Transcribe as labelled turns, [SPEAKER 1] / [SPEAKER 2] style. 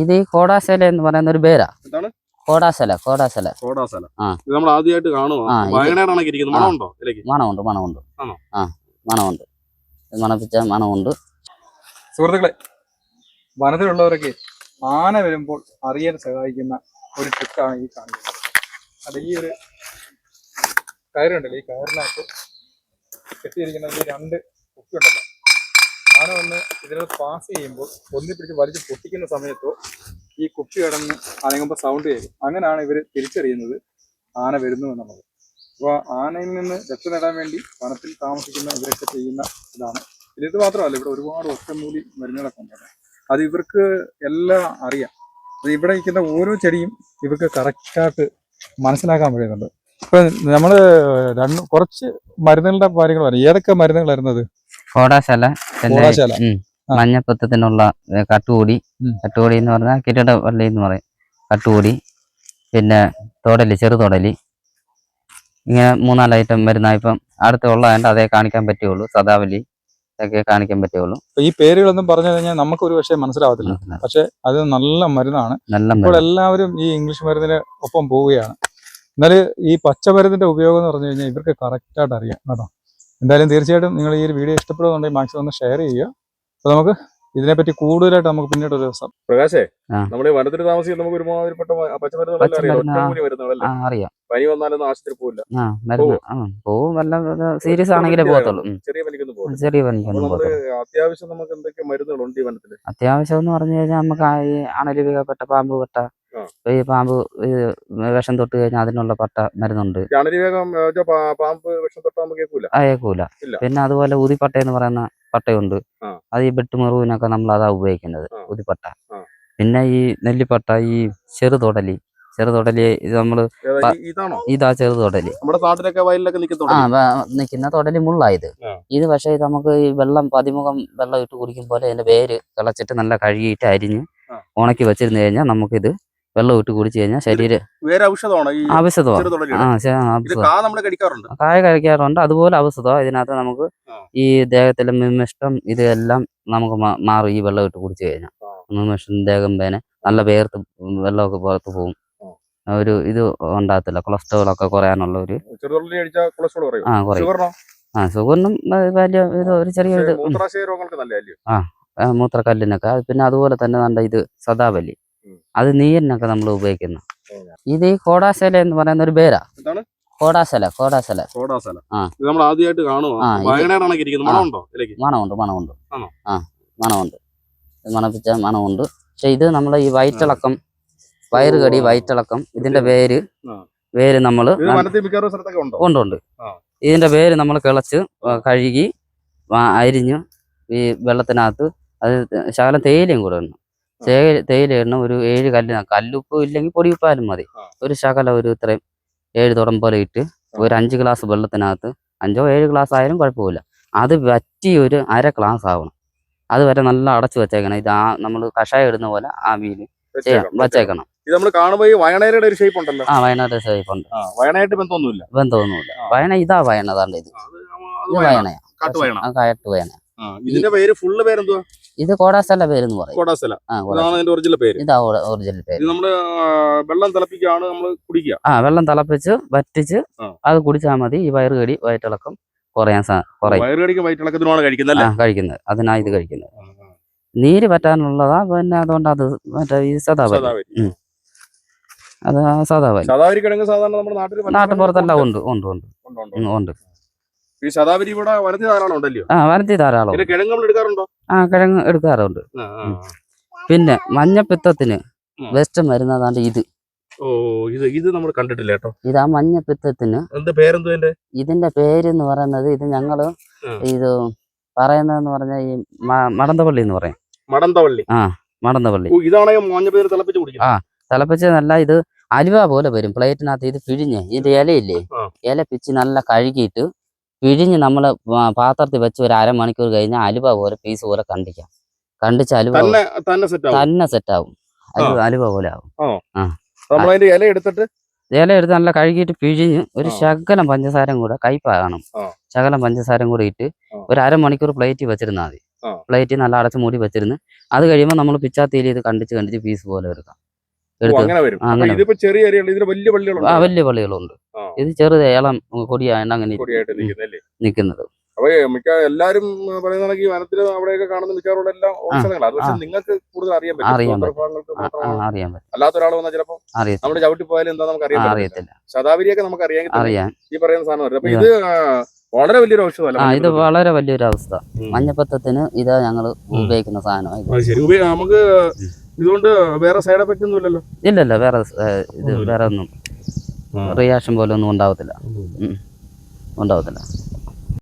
[SPEAKER 1] ഇത് ഈ കോടാശല എന്ന് പറയുന്ന ഒരു പേരാ. കോടാശല കോടാശല.
[SPEAKER 2] കോടാസല ഇത് നമ്മൾ ആദ്യമായിട്ട്. മണമുണ്ടോ
[SPEAKER 1] മണമുണ്ട്? ആ മണമുണ്ട്. മണപ്പിച്ച മണമുണ്ട്.
[SPEAKER 3] സുഹൃത്തുക്കളെ വനത്തിലുള്ളവരൊക്കെ ആന വരുമ്പോൾ അറിയാൻ സഹായിക്കുന്ന ഒരു ട്രിക്കാണ് ഈ കാണുന്നത്. അത് ഈ ഒരു കയറുണ്ടല്ലോ. ഈ കയറിനകത്ത് കെട്ടിയിരിക്കുന്ന ഈ രണ്ട് കുപ്പി ആന വന്ന് ഇതിനകത്ത് പാസ് ചെയ്യുമ്പോൾ ഒന്നി പിടിച്ച് വലിച്ച് പൊട്ടിക്കുന്ന സമയത്തോ ഈ കുപ്പി കിടന്ന് അനങ്ങുമ്പോൾ സൗണ്ട് കേൾക്കും. അങ്ങനെയാണ് ഇവർ തിരിച്ചറിയുന്നത് ആന വരുന്നു എന്നുള്ളത്. അപ്പോൾ ആനയിൽ നിന്ന് രക്ഷ നേടാൻ വേണ്ടി വനത്തിൽ താമസിക്കുന്ന ഇവരൊക്കെ ചെയ്യുന്ന ഇതാണ്. ഇത് മാത്രമല്ല ഇവിടെ ഒരുപാട് ഒറ്റമൂലി മരുന്നുകളൊക്കെ ഉണ്ട്. അത് ഇവർക്ക് എല്ലാം അറിയാം. അത് ഇവിടെ ഇരിക്കുന്ന ഓരോ ചെടിയും ഇവർക്ക് കറക്റ്റായിട്ട് മനസ്സിലാക്കാൻ കഴിയുന്നുണ്ട്. ഇപ്പം നമ്മൾ രണ്ട് കുറച്ച് മരുന്നുകളുടെ കാര്യങ്ങൾ പറയാം ഏതൊക്കെ മരുന്നുകളായിരുന്നത്
[SPEAKER 1] കോടാശല. മഞ്ഞപ്പത്തത്തിനുള്ള. കട്ടുകൂടി. കട്ടുകൂടി എന്ന് പറഞ്ഞാൽ കിരീടവള്ളി എന്ന് പറയും. കട്ടുകൂടി. പിന്നെ തോടലി ചെറുതോടലി ഇങ്ങനെ മൂന്നാൽ ഐറ്റം വരുന്ന ഇപ്പം അടുത്തുള്ളതുകൊണ്ട് അതേ കാണിക്കാൻ പറ്റുള്ളൂ സദാവലി ഇതൊക്കെ കാണിക്കാൻ പറ്റുള്ളൂ
[SPEAKER 3] ഈ പേരുകളൊന്നും പറഞ്ഞു കഴിഞ്ഞാൽ നമുക്ക് ഒരു പക്ഷേ മനസ്സിലാവത്തില്ല. പക്ഷെ അത് നല്ല മരുന്നാണ്.
[SPEAKER 1] നല്ല
[SPEAKER 3] ഇപ്പോൾ എല്ലാവരും ഈ ഇംഗ്ലീഷ് മരുന്നിന് ഒപ്പം പോവുകയാണ്. എന്നാൽ ഈ പച്ചമരുന്നിന്റെ ഉപയോഗം എന്ന് പറഞ്ഞു കഴിഞ്ഞാൽ ഇവർക്ക് കറക്റ്റായിട്ട് അറിയാം. കേട്ടോ. എന്തായാലും തീർച്ചയായിട്ടും നിങ്ങൾ ഈ ഒരു വീഡിയോ ഇഷ്ടപ്പെടുന്നുണ്ടെങ്കിൽ മാക്സിമം ഒന്ന് ഷെയർ ചെയ്യുക. അപ്പോൾ നമുക്ക് ഇതിനെപ്പറ്റി കൂടുതലായിട്ട് നമുക്ക് പിന്നീട് ഒരു ദിവസം
[SPEAKER 2] പ്രകാശേ. നമ്മുടെ ഈ വനത്തിൽ താമസിക്കുന്ന നമുക്ക് ഒരുമാതിരിപ്പെട്ട പച്ചമരുന്നുകളെല്ലാം അറിയാം. പനി വന്നാലൊന്നും ആശുപത്രി പോവില്ല.
[SPEAKER 1] പോവും? വല്ല സീരിയസ് ആണെങ്കിലേ പോകത്തുള്ളൂ.
[SPEAKER 2] ചെറിയ പനിക്കൊന്നും
[SPEAKER 1] ചെറിയ പനിക്കൊന്നും
[SPEAKER 2] അത്യാവശ്യം നമുക്ക് എന്തൊക്കെ മരുന്നുകളുണ്ട് ഈ വനത്തിൽ?
[SPEAKER 1] അത്യാവശ്യം എന്ന് പറഞ്ഞു കഴിഞ്ഞാൽ നമുക്ക് അണലി ഈ അണലിവികപ്പെട്ട പാമ്പ് പെട്ട. ഈ പാമ്പ് വിഷം തൊട്ട് കഴിഞ്ഞാൽ അതിനുള്ള പട്ട മരുന്നുണ്ട്.
[SPEAKER 2] പാമ്പ് വിഷം തൊട്ടാൽ കേൾക്കൂല കേൾക്കൂല
[SPEAKER 1] പിന്നെ അതുപോലെ ഊതിപ്പട്ട എന്ന് പറയുന്ന പട്ടയുണ്ട്. അത് ഈ വെട്ടുമുറിവിനൊക്കെ നമ്മൾ അതാ ഉപയോഗിക്കുന്നത്
[SPEAKER 2] ഉതിപ്പട്ട.
[SPEAKER 1] പിന്നെ ഈ നെല്ലിപ്പട്ട ഈ ചെറുതൊടലി. ചെറുതൊടലി ഇത്
[SPEAKER 2] നമ്മൾ
[SPEAKER 1] ഇതാ ചെറുതൊടലി. ആ നിൽക്കുന്ന തൊടലി മുള്ളായത്. ഇത് പക്ഷേ ഇത് നമുക്ക് ഈ വെള്ളം പതിമുഖം വെള്ളം ഇട്ട് കുടിക്കും പോലെ അതിന്റെ വേര് കിളച്ചിട്ട് നല്ല കഴുകിയിട്ട് അരിഞ്ഞ്. ഉണക്കി വെച്ചിരുന്നു കഴിഞ്ഞാൽ നമുക്കിത് വെള്ളം ഇട്ട് കുടിച്ചു കഴിഞ്ഞാൽ ശരീരം
[SPEAKER 2] വേറെ ഔഷധമാണോ ഈ
[SPEAKER 1] ആവശ്യതമാണ് ആ
[SPEAKER 2] ഇത്
[SPEAKER 1] ആവശ്യതമാണ്.
[SPEAKER 2] നമ്മൾ കടിക്കാറുണ്ട്
[SPEAKER 1] കായ കഴിക്കാറുണ്ട്. അതുപോലെ ഔഷധമാണ് ഇതിനകത്ത് നമുക്ക് ഈ ദേഹത്തിലെ മിമിഷ്ടം ഇതെല്ലാം നമുക്ക് മാറും. ഈ വെള്ളം ഇട്ട് കുടിച്ചു കഴിഞ്ഞാൽ. മിമിഷ്ടം ദേഹം പേനെ നല്ല വേർത്ത് വെള്ളമൊക്കെ പുറത്ത് പോകും ഒരു ഇത് ഉണ്ടാകത്തില്ല. കൊളസ്ട്രോൾ ഒക്കെ കുറയാനുള്ള ഒരു ആ കുറയും. ആ സുഗറിനും വലിയ ഇത് ഒരു ചെറിയ ആ, മൂത്രക്കല്ലിനൊക്കെ. പിന്നെ അതുപോലെ തന്നെ നല്ല ഇത് സദാവലി
[SPEAKER 2] ഉം.
[SPEAKER 1] അത് നീരിനൊക്കെ നമ്മൾ ഉപയോഗിക്കുന്നു. ഇത് ഈ കോടാശല എന്ന് പറയുന്ന ഒരു പേരാ. കോടാശല കോടാശല.
[SPEAKER 2] നമ്മൾ ആദ്യമായിട്ട്. മണമുണ്ടോ
[SPEAKER 1] മണമുണ്ട്? ആ മണമുണ്ട്. മണപ്പിച്ച മണമുണ്ട്. പക്ഷെ ഇത് നമ്മളെ ഈ വയറ്റിളക്കം വയറുകടി. വയറ്റിളക്കം ഇതിന്റെ
[SPEAKER 2] പേര്.
[SPEAKER 1] വേര് നമ്മൾ
[SPEAKER 2] വനത്തിൽ ഉണ്ടോ?
[SPEAKER 1] ഉണ്ട് ഉണ്ട്. ഇതിന്റെ പേര് നമ്മൾ കിളച്ച് കഴുകി അരിഞ്ഞു അരിഞ്ഞ് ഈ വെള്ളത്തിനകത്ത് അത് ശകലം തേയിലയും കൂടെ ഇടണം തേയില ഇടണം ഒരു ഏഴ് കല്ല് കല്ലുപ്പ് ഇല്ലെങ്കിൽ പൊടിയുപ്പാലും മതി. ഒരു ശകല ഒരു ഇത്രയും ഏഴ് തുടം പോലെ ഇട്ട് ഒരു അഞ്ച് ഗ്ലാസ് വെള്ളത്തിനകത്ത് അഞ്ചോ ഏഴ് ഗ്ലാസ് ആയാലും കുഴപ്പമില്ല. അത് വറ്റി ഒരു അര ഗ്ലാസ് ആവണം. അത് വരെ നല്ല അടച്ചു വെച്ചേക്കണം. ഇത് ആ നമ്മൾ കഷായം ഇടുന്ന പോലെ ആവിയിൽ
[SPEAKER 2] വെച്ചേക്കാം, വെച്ചേക്കാം.
[SPEAKER 1] വെച്ചേക്കണം.
[SPEAKER 2] ഇത് നമ്മൾ കാണുമ്പോൾ ഈ വയണയുടെ ഒരു ഷേപ്പ് ഉണ്ടല്ലോ.
[SPEAKER 1] ആ വയനാട് ഷേപ്പ് ഉണ്ട്.
[SPEAKER 2] ആ, വയനായിട്ട് ബന്ധമൊന്നുമില്ല.
[SPEAKER 1] ബന്ധമൊന്നുമില്ല. വയണ ഇതാ വയണ അതാണ്ട് ഇത്. വയണയാ കാട്ട് വയണ
[SPEAKER 2] ഇതിന്റെ പേര് ഫുള്ള് പേരെന്തുവാ?
[SPEAKER 1] ഇത് കോടാസ്ഥല പറയും.
[SPEAKER 2] കോടാസല.
[SPEAKER 1] ആ കോടാ
[SPEAKER 2] ഇതാണ് അതിന്റെ ഒറിജിനൽ പേര്.
[SPEAKER 1] ഇതാ ഒറിജിനൽ പേര്.
[SPEAKER 2] ആ, വെള്ളം നമ്മൾ കുടിക്കുക.
[SPEAKER 1] ആ വെള്ളം തിളപ്പിച്ച് വറ്റിച്ച് അത് കുടിച്ചാൽ മതി. ഈ വയറുകടി വയറ്റിളക്കം കുറയാൻ കുറയും.
[SPEAKER 2] വയറുകടിക്ക് കഴിക്കുന്നത്
[SPEAKER 1] അതിനാ ഇത് കഴിക്കുന്നത്. നീര് പറ്റാനുള്ളതാ പിന്നെ അതുകൊണ്ട് അത് മറ്റേ ഈ സദാവലി. അതാ സദാവലി.
[SPEAKER 2] ശതാവരി കിഴങ്ങ് സാധാരണ നമ്മുടെ നാട്ടിൽ
[SPEAKER 1] ഉണ്ട്. ഉണ്ട് ഉണ്ട്
[SPEAKER 2] ഉണ്ട്, ഉണ്ട്,
[SPEAKER 1] ഉം,
[SPEAKER 2] ഉണ്ട്.
[SPEAKER 1] ഉണ്ട്
[SPEAKER 2] ഈ ശതാവരി ഇവിടെ വനത്തിൽ ധാരാളം ഉണ്ടല്ലോ
[SPEAKER 1] ആ വനത്തി ധാരാളം
[SPEAKER 2] പിന്നെ കിഴങ്ങ് നമ്മൾ എടുക്കാറുണ്ടോ?
[SPEAKER 1] ആ കിഴങ്ങ് എടുക്കാറുണ്ട്.
[SPEAKER 2] ആ, ആ,
[SPEAKER 1] പിന്നെ മഞ്ഞപ്പിത്തത്തിന്
[SPEAKER 2] ഉം.
[SPEAKER 1] ബെസ്റ്റ് ഇത്.
[SPEAKER 2] ഓ ഇത് ഇത് നമ്മൾ കണ്ടിട്ടില്ല കേട്ടോ.
[SPEAKER 1] ഇത് ആ മഞ്ഞപ്പിത്തത്തിന്
[SPEAKER 2] എന്ത് പേരെന്തു എന്റെ
[SPEAKER 1] ഇതിന്റെ പേര് എന്ന് പറയുന്നത് ഇത് ഞങ്ങൾ
[SPEAKER 2] ഉം.
[SPEAKER 1] ഇത് പറയുന്നതെന്ന് പറഞ്ഞാൽ ഈ മ- മടന്തപള്ളി എന്ന് പറയും.
[SPEAKER 2] മടന്തവള്ളി
[SPEAKER 1] മടന്തപള്ളി.
[SPEAKER 2] ഓ, ഇതാണെങ്കിൽ മഞ്ഞപ്പേര് തിളപ്പിച്ച് കുടിക്കുന്നത്?
[SPEAKER 1] ആ. തിളപ്പിച്ചതല്ല ഇത് അലുവ പോലെ വരും. പ്ലേറ്റിനകത്ത് ഇത് പിഴിഞ്ഞ് ഇതിന്റെ ഇലയില്ലേ?
[SPEAKER 2] ആ.
[SPEAKER 1] ഇല പിച്ച് നല്ല കഴുകിയിട്ട് പിഴിഞ്ഞ് നമ്മൾ പാത്രത്തിൽ വെച്ച് ഒരു അരമണിക്കൂർ കഴിഞ്ഞാൽ അലുവ പോലെ പീസ് പോലെ കണ്ടിക്കാം. കണ്ടിച്ച് അലുവ
[SPEAKER 2] തന്നെ സെറ്റ് ആവും.
[SPEAKER 1] അലുവ പോലെ ആവും.
[SPEAKER 2] ഇല എടുത്തിട്ട്?
[SPEAKER 1] ഇല എടുത്ത് നല്ല കഴുകിയിട്ട് പിഴിഞ്ഞ് ഒരു ശകലം പഞ്ചസാരം കൂടെ കയ്പാകണം. ശകലം പഞ്ചസാരം കൂടെ ഇട്ട്. ഒരു അരമണിക്കൂർ പ്ലേറ്റിൽ വെച്ചിരുന്നാൽ മതി.
[SPEAKER 2] പ്ലേറ്റ്
[SPEAKER 1] പ്ലേറ്റിൽ നല്ല അടച്ച് മൂടി വെച്ചിരുന്ന് അത് കഴിയുമ്പോൾ നമ്മൾ പിച്ചാത്തിയിൽ ഇത് കണ്ടിച്ച് കണ്ടിച്ച് പീസ് പോലെ എടുക്കാം. എടുത്ത്
[SPEAKER 2] അങ്ങനെ വലിയ
[SPEAKER 1] പള്ളികളുണ്ട്. ഇത് ചെറുത് ഏളം അങ്ങനെ
[SPEAKER 2] നിൽക്കുന്നല്ലേ?
[SPEAKER 1] നിൽക്കുന്നത്.
[SPEAKER 2] അപ്പൊ മിക്ക എല്ലാരും ഉം, പറയുന്ന വനത്തിൽ അവിടെയൊക്കെ കാണുന്ന മിക്കവാറുള്ള എല്ലാം ഔഷധങ്ങളാണ് പക്ഷെ നിങ്ങൾക്ക് കൂടുതൽ അറിയാൻ പറ്റും. അല്ലാത്ത ഒരാൾ വന്നാൽ ചിലപ്പോൾ
[SPEAKER 1] അറിയത്തില്ല.
[SPEAKER 2] നമ്മുടെ ചവിട്ടി പോയാലും എന്താ നമുക്ക് അറിയാൻ പറ്റില്ല
[SPEAKER 1] അറിയത്തില്ല.
[SPEAKER 2] ശതാവരിയൊക്കെ നമുക്ക് അറിയാൻ ഈ പറയുന്ന സാധനം അപ്പൊ ഇത്. വളരെ വലിയൊരു ഔഷധമല്ല.
[SPEAKER 1] ഇത്. വളരെ വലിയൊരു അവസ്ഥ. മഞ്ഞപ്പത്തത്തിന് ഇതാ ഞങ്ങൾ ഉപയോഗിക്കുന്ന സാധനം
[SPEAKER 2] നമുക്ക് ഇതുകൊണ്ട് വേറെ സൈഡ് എഫക്റ്റ് ഒന്നും ഇല്ലല്ലോ?
[SPEAKER 1] ഇല്ലല്ല വേറെ ഇത് വേറെ ഒന്നും. റിയാക്ഷൻ പോലെ ഒന്നും ഉണ്ടാവത്തില്ല. ഉണ്ടാവത്തില്ല.